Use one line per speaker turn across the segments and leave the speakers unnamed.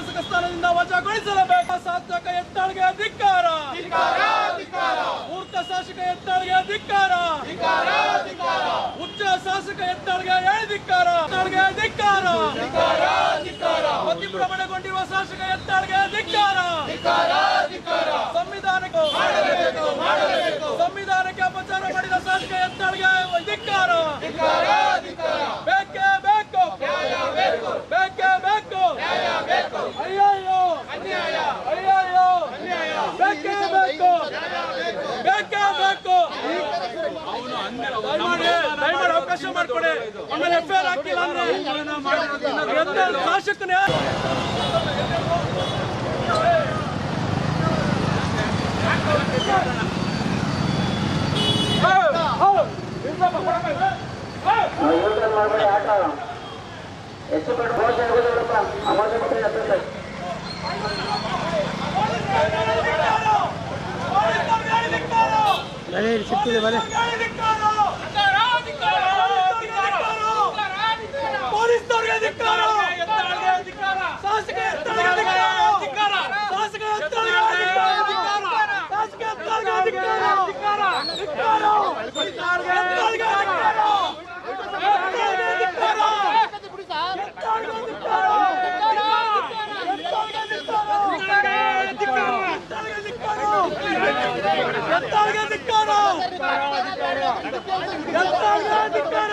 ಶಾಸಕ ಸ್ಥಾನದಿಂದ ವಜಾಗೊಳಿಸಲೇಬೇಕು ಶಾಸಕ ಎತ್ತಾಳ್ಗೆ ಅಧಿಕಾರ. ಮೂರ್ತ ಶಾಸಕ ಎತ್ತಾಳ್ಗೆ ಧಿಕ್ಕಾರ ಉಚ್ಚ ಶಾಸಕ ಎತ್ತಾಳ್ಗೆ ಎತ್ತಾಳ್ಗೆ ಧಿಕ್ಕಾರ ಅತಿಕ್ರಮಣಗೊಂಡಿರುವ ಶಾಸಕ ಎತ್ತಾಳ್ಗೆ ಅಧಿಕಾರ. ಸಂವಿಧಾನಕ್ಕೆ ಸಂವಿಧಾನಕ್ಕೆ ಅಪಚಾರ ಮಾಡಿದ ಶಾಸಕ ಎತ್ತಾಳ್ಗೆ ಧಿಕ್ಕಾರ ಬೇಕೇ ಬೇಕು ಬೇಕೇ ಬೇಕು ಅಯ್ಯಯ್ಯೋ ಅಯ್ಯಯ್ಯೋ ಬೇಕೇ ಬೇಕು ಬೇಕೇ ಬೇಕು ದಯಮಾಡಿ ದಯಮಾಡಿ ಮಾಡಿಕೊಡಿ ಆಮೇಲೆ ಎಫ್ ಐ ಆರ್ ಹಾಕಿಲ್ಲ ಅಂದ್ರೆ ಶಾಸಕನೇ
ಎಷ್ಟು ಪಟ್ಟು ಪೋಷಣೆ ಸಿಕ್ಕಿದೆ ಮತ್ತೆ ಹತ್ತುತ್ತೆ
ಪೊಲೀಸ್ನವ್ರಿಗೆ ಧಿಕ್ಕಾರ ಶಾಸಕ ಎತ್ತಳಿಗೆ ಧಿಕ್ಕಾರ ಶಾಸಕ ಎತ್ತಳಿಗೆ ಧಿಕ್ಕಾರ ಶಾಸಕ ಎತ್ತಳಿಗೆ ಧಿಕ್ಕಾರ ಧಿಕ್ಕಾರ ಎತ್ತಳಿಗೆ ಧಿಕ್ಕಾರ ಎತ್ತಳಿಗೆ ಧಿಕ್ಕಾರ ಎತ್ತಳಿಗೆ ಧಿಕ್ಕಾರ ಎತ್ತಳಿಗೆ ಧಿಕ್ಕಾರ ಎತ್ತಳಿಗೆ ಧಿಕ್ಕಾರ ಎತ್ತಳಿಗೆ ಧಿಕ್ಕಾರ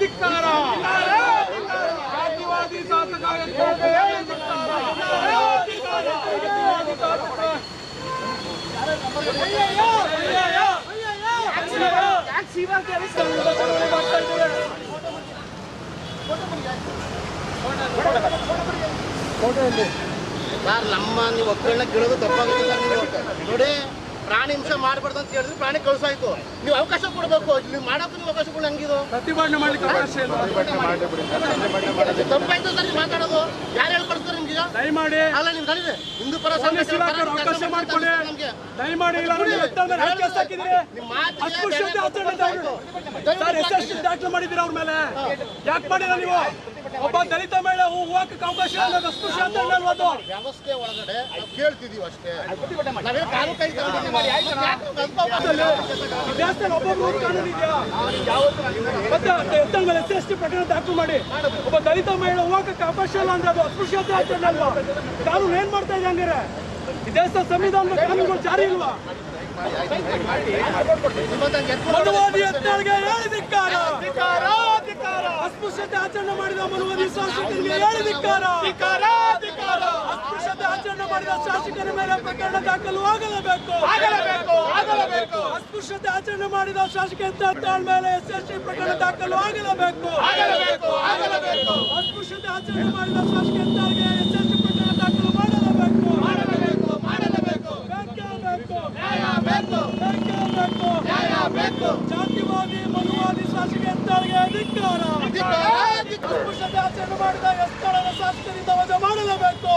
ಧಿಕ್ಕಾರ ಜಾತಿವಾದಿ ಶಾಸಕ ಎತ್ತಾಳವ್ರಿಗೆ ಧಿಕ್ಕಾರ. ಅಯ್ಯಯ್ಯೋ, ಅಯ್ಯಯ್ಯೋ,
ಸರ್ ನಮ್ಮ ನೀವು ಒಕ್ಕಳನ್ನ ಕೇಳೋದು ತಪ್ಪಾಗುತ್ತೆ ಸರ್ ನೋಡಿ. ಪ್ರಾಣಿ ಹಿಂಸೆ ಮಾಡಬಾರ್ದು ಅಂತ ಹೇಳಿದ್ರೆ ಪ್ರಾಣಿ ಕಳ್ಸಾಯ್ತು. ನೀವು ಅವಕಾಶ ಕೊಡಬೇಕು. ನೀವು ಮಾಡೋಕೆ ನೀವು ಅವಕಾಶ ಕೊಡಿ ಹಂಗಿದು.
ಪ್ರತಿಭಟನೆ ಮಾಡ್ಲಿಕ್ಕೆ ಅವಕಾಶ ಇಲ್ಲ.
ತಪ್ಪಾಯ್ತು ಸರ್ ನೀವು ಮಾತಾಡೋದು. ಯಾರು ಹೇಳ್ಕೊಡ್ತಾರೆ ನಿಮ್ಗೆ
ದಯಮಾಡಿ
ಅಲ್ಲ ನೀವು ನಡೀರಿ ಹಿಂದೂ ಪರ
ಅವಕಾಶ ಮಾಡ್ಕೊಳ್ಳಿ.
ನಮ್ಗೆ.
ದಯಮಾಡಿ ಇಲ್ಲ ದಾಖಲು ಮಾಡಿದ್ದೀರಾ ಅವ್ರ ಮೇಲೆ? ಯಾಕೆ ಮಾಡಿಲ್ಲ ನೀವು? ಒಬ್ಬ ದಲಿತ ಮಹಿಳೆ ಹೋಗಕ್ಕೆ ಅವಕಾಶ
ವ್ಯವಸ್ಥೆ ಒಳಗಡೆ ಕೇಳ್ತಿದೀವಿ ಅಷ್ಟೇ. ಮತ್ತೆ
ಮೇಲೆ ಎಸ್ ಎಸ್ ಟಿ ಪ್ರಕರಣ ದಾಖಲು ಮಾಡಿ. ಒಬ್ಬ ದಲಿತ ಮಹಿಳೆ ಹೋಗಕ್ಕೆ ಅವಕಾಶ ಇಲ್ಲ ಅಂದ್ರೆ ಅದು ಅಸ್ಪೃಶ್ಯತೆ ಆಚರಣೆ ಅಲ್ವಾ ಕಾನೂನು ಏನ್ ಮಾಡ್ತಾ ಇದೆ ಹಂಗಾರೆ? ಈ ದೇಶದ ಸಂವಿಧಾನದ ಕಾನೂನುಗಳು ಜಾರಿ ಇಲ್ವಾ? ಮನುವಾದಿ ಎತ್ತಳಿಗೆ ಹೇಳಿ ಧಿಕ್ಕಾರ ಅಸ್ಪೃಶ್ಯತೆ ಆಚರಣೆ ಮಾಡಿದ ಮನುವಾದಿ ಶಾಸಕರಿಗೆ ಹೇಳಿ ಧಿಕ್ಕಾರ ಅಸ್ಪೃಶ್ಯತೆ ಆಚರಣೆ ಮಾಡಿದ ಶಾಸಕರ ಮೇಲೆ ಪ್ರಕರಣ ದಾಖಲು ಆಗಲೇಬೇಕು. ಆಗಲೇಬೇಕು ಆಗಲೇಬೇಕು ಅಸ್ಪೃಶ್ಯತೆ ಆಚರಣೆ ಮಾಡಿದ ಶಾಸಕ ಮೇಲೆ ಎಸ್ ಎಸ್ ಟಿ ಪ್ರಕರಣ ದಾಖಲು ಆಗಲೇಬೇಕು. ಆಗಲೇಬೇಕು ಆಗಲೇಬೇಕು ಅಸ್ಪೃಶ್ಯತೆ ಆಚರಣೆ ಮಾಡಿದ ಶಾಸಕ ಎಸ್ ಎಸ್ ಟಿ ಪ್ರಕರಣ ದಾಖಲು ಮಾಡಲೇಬೇಕು ಮಾಡಲೇಬೇಕು ಮಾಡಲೇಬೇಕು ಬೇಕೇ ಬೇಕು ನ್ಯಾಯ ಬೇಕು ಬೇಕೇ ಬೇಕು ನ್ಯಾಯ ಬೇಕು ಜಾತಿವಾದಿ ಮನುವಾದಿ ಶಾಸಕಿ ಎತ್ತಾಳ್ಗೆ ಧಿಕ್ಕಾರ ಆಚರಣೆ ಮಾಡಿದ ಎತ್ತಾಳದ ಶಾಸಕರಿಂದ ವಜಾ ಮಾಡಲೇಬೇಕು.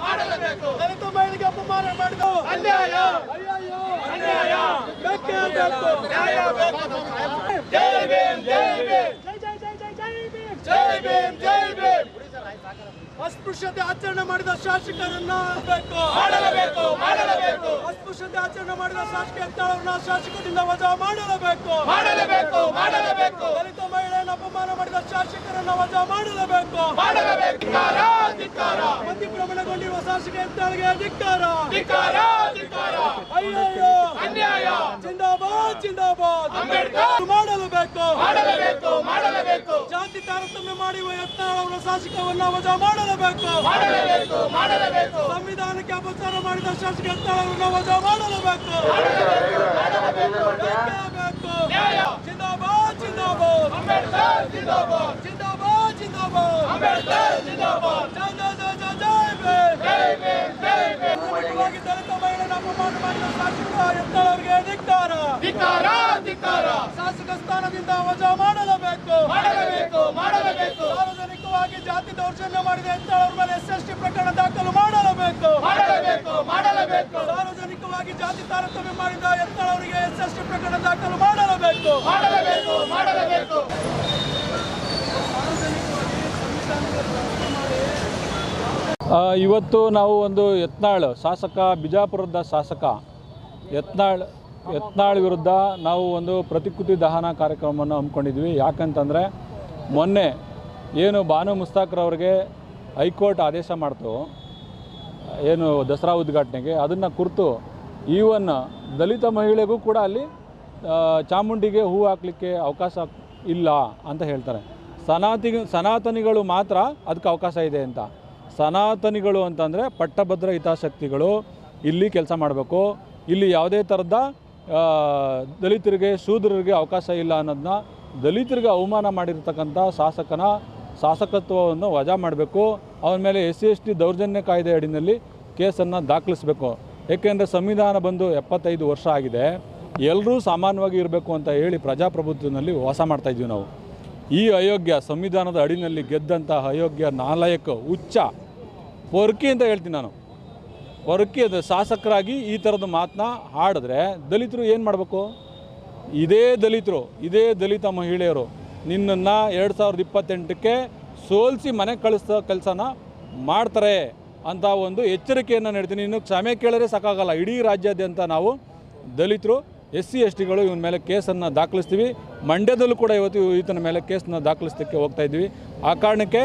ಮಾಡಲೇಬೇಕು ದಲಿತ ಮಹಿಳೆಗೆ ಅಪಮಾನ ಮಾಡಿದ ಅನ್ಯಾಯ. ಅಯ್ಯಯ್ಯೋ ಅನ್ಯಾಯ. ಬೇಕೇ ಬೇಕು. ನ್ಯಾಯ ಬೇಕು. ಜೈ ಭೀಮ್ ಜೈ ಭೀಮ್. ಜೈ ಜೈ ಜೈ ಭೀಮ್. ಜೈ ಭೀಮ್ ಜೈ ಭೀಮ್. ಅಸ್ಪೃಶ್ಯತೆ ಆಚರಣೆ ಮಾಡಿದ ಶಾಸಕರನ್ನ ಬೇಕು ಮಾಡಲೇಬೇಕು ಮಾಡಲೇಬೇಕು. ಅಸ್ಪೃಶ್ಯತೆ ಆಚರಣೆ ಮಾಡಿದ ಶಾಸಕ ಎತ್ತಾಳವ್ರನ್ನ ಶಾಸಕರಿಂದ ವಜಾ ಮಾಡಲೇಬೇಕು. ಮಾಡಲೇಬೇಕು ಮಾಡಲೇಬೇಕು. ದಲಿತ ಮಹಿಳೆಯನ್ನು ಅಪಮಾನ ಮಾಡಿದ ಶಾಸಕರನ್ನ ವಜಾ ಮಾಡಲೇಬೇಕು. ಮಾಡಲೇಬೇಕು ಅತಿಕ್ರಮಣಗೊಂಡಿರುವ ಶಾಸಕ ಎತ್ತಾಳಿಗೆ ಧಿಕ್ಕಾರ. ಧಿಕ್ಕಾರ ಧಿಕ್ಕಾರ. ಅಯ್ಯಯ್ಯೋ. ಅನ್ಯಾಯ. ಜಿಂದಾಬಾದ್ ಜಿಂದಾಬಾದ್. ಅಂಬೇಡ್ಕರ್. ಮಾಡಲೇಬೇಕು. ಮಾಡಲೇಬೇಕು ಮಾಡಲೇಬೇಕು. ಜಾತಿ ತಾರತಮ್ಯ ಮಾಡಿರುವ ಎತ್ತಾಳವರ ಶಾಸಕವನ್ನ ವಜಾ ಮಾಡಲೇಬೇಕು. ಮಾಡಲೇಬೇಕು ಮಾಡಲೇಬೇಕು ಸಂವಿಧಾನಕ್ಕೆ ಅಪಚಾರ ಮಾಡಿದ ಶಾಸಕ ಯತ್ನಾಳವನ್ನ ವಜಾ ಮಾಡಲೇಬೇಕು. ಬೇಕು ಜಿಂದಾಬಾದ್ ಜಿಂದಾಬಾದ್. ಅಂಬೇಡ್ಕರ್ ಜಿಂದಾಬಾದ್. ಜಿಂದಾಬಾದ್ ಜಿಂದಾಬಾದ್. ಅಂಬೇಡ್ಕರ್ ಜಿಂದಾಬಾದ್. ದಲಿತ ಮಾಡಿದ ಶಾಸಕ ಧಿಕ್ಕಾರ?
ಧಿಕ್ಕಾರ ಧಿಕ್ಕಾರ.
ಶಾಸಕ ಸ್ಥಾನದಿಂದ ವಜಾ ಮಾಡಲೇಬೇಕು
ಮಾಡಲೇಬೇಕು ಮಾಡಲೇಬೇಕು
ಸಾರ್ವಜನಿಕವಾಗಿ ಜಾತಿ ಮಾಡಿದೆ ಅಂತ ಅವ್ರ ಮೇಲೆ ಎಸ್ ಎಸ್ ಟಿ ಪ್ರಕರಣ ದಾಖಲು ಮಾಡಲೇಬೇಕು.
ಮಾಡಲೇಬೇಕು ಮಾಡಲೇಬೇಕು.
ಸಾರ್ವಜನಿಕವಾಗಿ ಜಾತಿ ತಾರತಮ್ಯ ಮಾಡಿದ ಎತ್ತಾಳವರಿಗೆ ಎಸ್ ಎಸ್ ಟಿ ಪ್ರಕರಣ ದಾಖಲು ಮಾಡಲೇಬೇಕು.
ಮಾಡಲೇಬೇಕು ಮಾಡಲೇಬೇಕು.
ಆ, ಇವತ್ತು ನಾವು ಒಂದು ಯತ್ನಾಳ್ ಶಾಸಕ ಬಿಜಾಪುರದ ಶಾಸಕ ಯತ್ನಾಳ್ ಯತ್ನಾಳ್ ವಿರುದ್ಧ ನಾವು ಒಂದು ಪ್ರತಿಕೃತಿ ದಹನ ಕಾರ್ಯಕ್ರಮವನ್ನು ಹಮ್ಮಿಕೊಂಡಿದ್ವಿ. ಯಾಕಂತಂದರೆ ಮೊನ್ನೆ ಏನು ಬಾನು ಮುಸ್ತಾಕ್ರವ್ರಿಗೆ ಹೈಕೋರ್ಟ್ ಆದೇಶ ಮಾಡ್ತು. ಏನು ದಸರಾ ಉದ್ಘಾಟನೆಗೆ ಅದನ್ನು ಕುರಿತು ಈವನ್ ದಲಿತ ಮಹಿಳೆಗೂ ಕೂಡ ಅಲ್ಲಿ ಚಾಮುಂಡಿಗೆ ಹೂ ಹಾಕಲಿಕ್ಕೆ ಅವಕಾಶ ಇಲ್ಲ ಅಂತ ಹೇಳ್ತಾರೆ. ಸನಾತಿ, ಸನಾತನಿಗಳು ಮಾತ್ರ ಅದಕ್ಕೆ ಅವಕಾಶ ಇದೆ ಅಂತ. ಸನಾತನಿಗಳು ಅಂತಂದರೆ ಪಟ್ಟಭದ್ರ ಹಿತಾಸಕ್ತಿಗಳು, ಇಲ್ಲಿ ಕೆಲಸ ಮಾಡಬೇಕು. ಇಲ್ಲಿ ಯಾವುದೇ ಥರದ ದಲಿತರಿಗೆ, ಶೂದ್ರರಿಗೆ ಅವಕಾಶ ಇಲ್ಲ ಅನ್ನೋದನ್ನ ದಲಿತರಿಗೆ ಅವಮಾನ ಮಾಡಿರ್ತಕ್ಕಂಥ ಶಾಸಕನ ಶಾಸಕತ್ವವನ್ನು ವಜಾ ಮಾಡಬೇಕು. ಅವನ ಮೇಲೆ ಎಸ್ ಸಿ ಎಸ್ ಟಿ ದೌರ್ಜನ್ಯ ಕಾಯ್ದೆ ಅಡಿನಲ್ಲಿ ಕೇಸನ್ನು ದಾಖಲಿಸಬೇಕು. ಏಕೆಂದರೆ ಸಂವಿಧಾನ ಬಂದು ಎಪ್ಪತ್ತೈದು ವರ್ಷ ಆಗಿದೆ. ಎಲ್ಲರೂ ಸಾಮಾನ್ಯವಾಗಿ ಇರಬೇಕು ಅಂತ ಹೇಳಿ ಪ್ರಜಾಪ್ರಭುತ್ವದಲ್ಲಿ ವಾಸ ಮಾಡ್ತಾಯಿದ್ವಿ ನಾವು. ಈ ಅಯೋಗ್ಯ ಸಂವಿಧಾನದ ಅಡಿನಲ್ಲಿ ಗೆದ್ದಂತಹ ಅಯೋಗ್ಯ ನಾಲಾಯಕ ಉಚ್ಚ ಪೊರ್ಕಿ ಅಂತ ಹೇಳ್ತೀನಿ ನಾನು. ಪೊರ್ಕಿ ಅದು ಶಾಸಕರಾಗಿ ಈ ಥರದ ಮಾತನ್ನ ಹಾಡಿದ್ರೆ ದಲಿತರು ಏನು ಮಾಡಬೇಕು? ಇದೇ ದಲಿತರು, ಇದೇ ದಲಿತ ಮಹಿಳೆಯರು ನಿನ್ನನ್ನು ಎರಡು ಸಾವಿರದ ಇಪ್ಪತ್ತೆಂಟಕ್ಕೆ ಸೋಲಿಸಿ ಮನೆಗೆ ಕಳಿಸೋ ಕೆಲಸನ ಮಾಡ್ತಾರೆ ಅಂತ ಒಂದು ಎಚ್ಚರಿಕೆಯನ್ನು ನೀಡ್ತೀನಿ. ಇನ್ನು ಕ್ಷಮೆ ಕೇಳಿದ್ರೆ ಸಾಕಾಗಲ್ಲ. ಇಡೀ ರಾಜ್ಯಾದ್ಯಂತ ನಾವು ದಲಿತರು ಎಸ್ ಸಿ ಎಸ್ ಟಿಗಳು ಇವನ ಮೇಲೆ ಕೇಸನ್ನು ದಾಖಲಿಸ್ತೀವಿ. ಮಂಡ್ಯದಲ್ಲೂ ಕೂಡ ಇವತ್ತು ಈತನ ಮೇಲೆ ಕೇಸನ್ನ ದಾಖಲಿಸ್ತಕ್ಕೆ ಹೋಗ್ತಾ ಇದ್ವಿ ಆ ಕಾರಣಕ್ಕೆ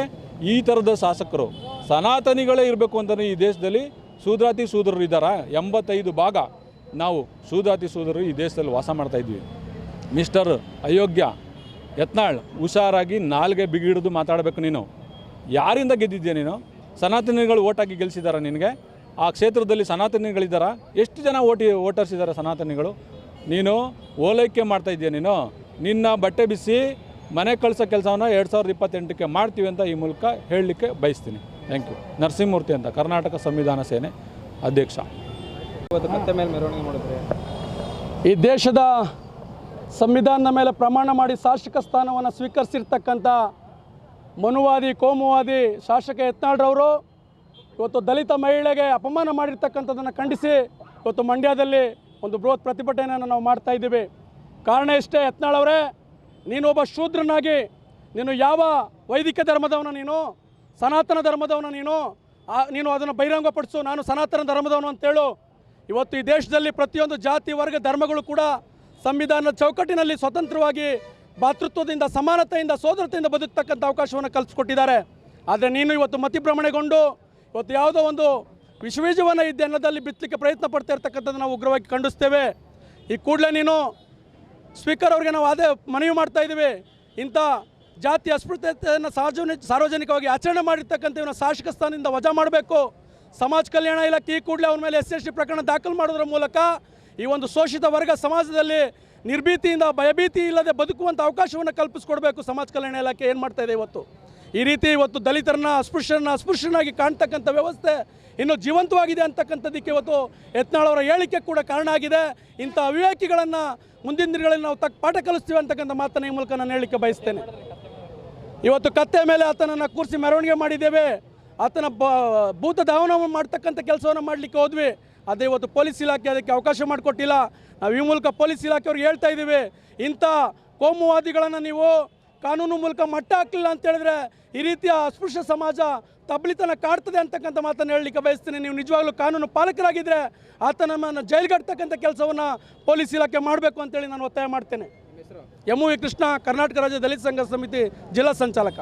ಈ ಥರದ ಶಾಸಕರು, ಸನಾತನಿಗಳೇ ಇರಬೇಕು ಅಂತಲೇ ಈ ದೇಶದಲ್ಲಿ ಶೂದ್ರಾತಿ ಸೂದರರು ಇದ್ದಾರಾ? ಎಂಬತ್ತೈದು ಭಾಗ ನಾವು ಶೂದ್ರಾತಿ ಸೂದರರು ಈ ದೇಶದಲ್ಲಿ ವಾಸ ಮಾಡ್ತಾ ಇದ್ವಿ ಮಿಸ್ಟರ್ ಅಯೋಗ್ಯ ಯತ್ನಾಳ್ ಹುಷಾರಾಗಿ ನಾಲ್ಗೆ ಬಿಗಿಡಿದು ಮಾತಾಡಬೇಕು ನೀನು. ಯಾರಿಂದ ಗೆದ್ದಿದ್ಯಾ ನೀನು? ಸನಾತನಿಗಳು ಓಟಾಗಿ ಗೆಲ್ಲಿಸಿದಾರ ನಿನಗೆ? ಆ ಕ್ಷೇತ್ರದಲ್ಲಿ ಸನಾತನಿಗಳಿದ್ದಾರಾ ಎಷ್ಟು ಜನ ಓಟಿ ವೋಟರ್ಸ್ ಇದ್ದಾರೆ ಸನಾತನಿಗಳು? ನೀನು ಓಲೈಕೆ ಮಾಡ್ತಾ ಇದೆಯಾ ನೀನು? ನಿನ್ನ ಬಟ್ಟೆ ಬಿಸಿ ಮನೆ ಕಳಿಸೋ ಕೆಲಸವನ್ನು ಎರಡು ಸಾವಿರದ ಇಪ್ಪತ್ತೆಂಟಕ್ಕೆ ಮಾಡ್ತೀವಿ ಅಂತ ಈ ಮೂಲಕ ಹೇಳಲಿಕ್ಕೆ ಬಯಸ್ತೀನಿ. ಥ್ಯಾಂಕ್ ಯು ನರಸಿಂಹಮೂರ್ತಿ ಅಂತ ಕರ್ನಾಟಕ ಸಂವಿಧಾನ ಸೇನೆ ಅಧ್ಯಕ್ಷ.
ಈ ದೇಶದ ಸಂವಿಧಾನದ ಮೇಲೆ ಪ್ರಮಾಣ ಮಾಡಿ ಶಾಸಕ ಸ್ಥಾನವನ್ನು ಸ್ವೀಕರಿಸಿರ್ತಕ್ಕಂಥ ಮನುವಾದಿ, ಕೋಮುವಾದಿ ಶಾಸಕ ಯತ್ನಾಳ್ರವರು ಇವತ್ತು ದಲಿತ ಮಹಿಳೆಗೆ ಅಪಮಾನ ಮಾಡಿರ್ತಕ್ಕಂಥದ್ದನ್ನು ಖಂಡಿಸಿ ಇವತ್ತು ಮಂಡ್ಯದಲ್ಲಿ ಒಂದು ಬೃಹತ್ ಪ್ರತಿಭಟನೆಯನ್ನು ನಾವು ಮಾಡ್ತಾ ಇದ್ದೀವಿ. ಕಾರಣ ಇಷ್ಟೇ ಯತ್ನಾಳವರೇ ಅವರೇ ನೀನೊಬ್ಬ ಶೂದ್ರನಾಗಿ, ನೀನು ಯಾವ ವೈದಿಕ ಧರ್ಮದವನು ನೀನು, ಸನಾತನ ಧರ್ಮದವನು ನೀನು ನೀನು ಅದನ್ನು ಬಹಿರಂಗಪಡಿಸು, ನಾನು ಸನಾತನ ಧರ್ಮದವನು ಅಂತೇಳು, ಇವತ್ತು ಈ ದೇಶದಲ್ಲಿ ಪ್ರತಿಯೊಂದು ಜಾತಿ, ವರ್ಗ, ಧರ್ಮಗಳು ಕೂಡ ಸಂವಿಧಾನದ ಚೌಕಟ್ಟಿನಲ್ಲಿ ಸ್ವತಂತ್ರವಾಗಿ ಭಾತೃತ್ವದಿಂದ, ಸಮಾನತೆಯಿಂದ ಸೋದರತೆಯಿಂದ ಬದುಕ್ತಕ್ಕಂಥ ಅವಕಾಶವನ್ನು ಕಲ್ಪಿಸ್ಕೊಟ್ಟಿದ್ದಾರೆ ಆದರೆ ನೀನು ಇವತ್ತು ಮತಿಭ್ರಮಣೆಗೊಂಡು ಇವತ್ತು ಯಾವುದೋ ಒಂದು ವಿಶ್ವಜೀವನ ಇದ್ದೆ ಅನ್ನೋದಲ್ಲಿ ಬಿತ್ತಲಿಕ್ಕೆ ಪ್ರಯತ್ನ ಪಡ್ತಾ ಇರ್ತಕ್ಕಂಥದ್ದು ನಾವು ಉಗ್ರವಾಗಿ ಖಂಡಿಸ್ತೇವೆ. ಈ ಕೂಡಲೇ ನೀನು ಸ್ಪೀಕರ್ ಅವ್ರಿಗೆ ನಾವು ಅದೇ ಮನವಿ ಮಾಡ್ತಾ ಇದ್ದೀವಿ. ಇಂಥ ಜಾತಿ ಅಸ್ಪೃತ್ಯತೆಯನ್ನು ಸಾರ್ವಜನಿಕ ಸಾರ್ವಜನಿಕವಾಗಿ ಆಚರಣೆ ಮಾಡಿರ್ತಕ್ಕಂಥ ಇವನ ಶಾಸಕ ಸ್ಥಾನದಿಂದ ವಜಾ ಮಾಡಬೇಕು. ಸಮಾಜ ಕಲ್ಯಾಣ ಇಲಾಖೆ ಈ ಕೂಡಲೇ ಅವನ ಮೇಲೆ ಎಸ್ ಪ್ರಕರಣ ದಾಖಲು ಮಾಡೋದ್ರ ಮೂಲಕ ಈ ಒಂದು ಶೋಷಿತ ವರ್ಗ ಸಮಾಜದಲ್ಲಿ ನಿರ್ಭೀತಿಯಿಂದ ಭಯಭೀತಿ ಇಲ್ಲದೆ ಬದುಕುವಂಥ ಅವಕಾಶವನ್ನು ಕಲ್ಪಿಸ್ಕೊಡ್ಬೇಕು ಸಮಾಜ ಕಲ್ಯಾಣ ಇಲಾಖೆ ಏನು ಮಾಡ್ತಾ ಇದೆ ಇವತ್ತು? ಈ ರೀತಿ ಇವತ್ತು ದಲಿತರನ್ನ, ಅಸ್ಪೃಶ್ಯರನ್ನ ಅಸ್ಪೃಶ್ಯನಾಗಿ ಕಾಣ್ತಕ್ಕಂಥ ವ್ಯವಸ್ಥೆ ಇನ್ನು ಜೀವಂತವಾಗಿದೆ ಅಂತಕ್ಕಂಥದ್ದಕ್ಕೆ ಇವತ್ತು ಯತ್ನಾಳವರ ಹೇಳಿಕೆ ಕೂಡ ಕಾರಣ ಆಗಿದೆ. ಇಂಥ ಅವಿವೇಕಿಗಳನ್ನು ಮುಂದಿನ ದಿನಗಳಲ್ಲಿ ನಾವು ತಕ್ಕ ಪಾಠ ಕಲಿಸ್ತೀವಿ ಅಂತಕ್ಕಂಥ ಮಾತನ್ನು ಈ ಮೂಲಕ ನಾನು ಹೇಳಲಿಕ್ಕೆ ಬಯಸ್ತೇನೆ. ಇವತ್ತು ಕತ್ತೆ ಮೇಲೆ ಆತನನ್ನು ಕೂರಿಸಿ ಮೆರವಣಿಗೆ ಮಾಡಿದ್ದೇವೆ. ಆತನ ಬ ಭೂತ ಧಾವನ ಮಾಡ್ತಕ್ಕಂಥ ಕೆಲಸವನ್ನು ಮಾಡಲಿಕ್ಕೆ ಹೋದ್ವಿ. ಅದೇ ಇವತ್ತು ಪೊಲೀಸ್ ಇಲಾಖೆ ಅದಕ್ಕೆ ಅವಕಾಶ ಮಾಡಿಕೊಟ್ಟಿಲ್ಲ. ನಾವು ಈ ಮೂಲಕ ಪೊಲೀಸ್ ಇಲಾಖೆಯವ್ರಿಗೆ ಹೇಳ್ತಾ ಇದ್ದೀವಿ, ಇಂಥ ಕೋಮುವಾದಿಗಳನ್ನು ನೀವು ಕಾನೂನು ಮೂಲಕ ಮಟ್ಟ ಹಾಕಲಿಲ್ಲ ಅಂತ ಹೇಳಿದ್ರೆ ಈ ರೀತಿಯ ಅಸ್ಪೃಶ್ಯ ಸಮಾಜ ತಬ್ಲಿತನ ಕಾಡ್ತದೆ ಅಂತಕ್ಕಂಥ ಮಾತನ್ನು ಹೇಳಲಿಕ್ಕೆ ಬಯಸ್ತೀನಿ. ನೀವು ನಿಜವಾಗ್ಲೂ ಕಾನೂನು ಪಾಲಕರಾಗಿದ್ದರೆ ಆತ ನಮ್ಮನ್ನು ಜೈಲ್ಗಡ್ತಕ್ಕಂಥ ಕೆಲಸವನ್ನು ಪೊಲೀಸ್ ಇಲಾಖೆ ಮಾಡಬೇಕು ಅಂತೇಳಿ ನಾನು ಒತ್ತಾಯ ಮಾಡ್ತೇನೆ. ಎಂ ವಿ ಕೃಷ್ಣ, ಕರ್ನಾಟಕ ರಾಜ್ಯ ದಲಿತ ಸಂಘ ಸಮಿತಿ ಜಿಲ್ಲಾ ಸಂಚಾಲಕ.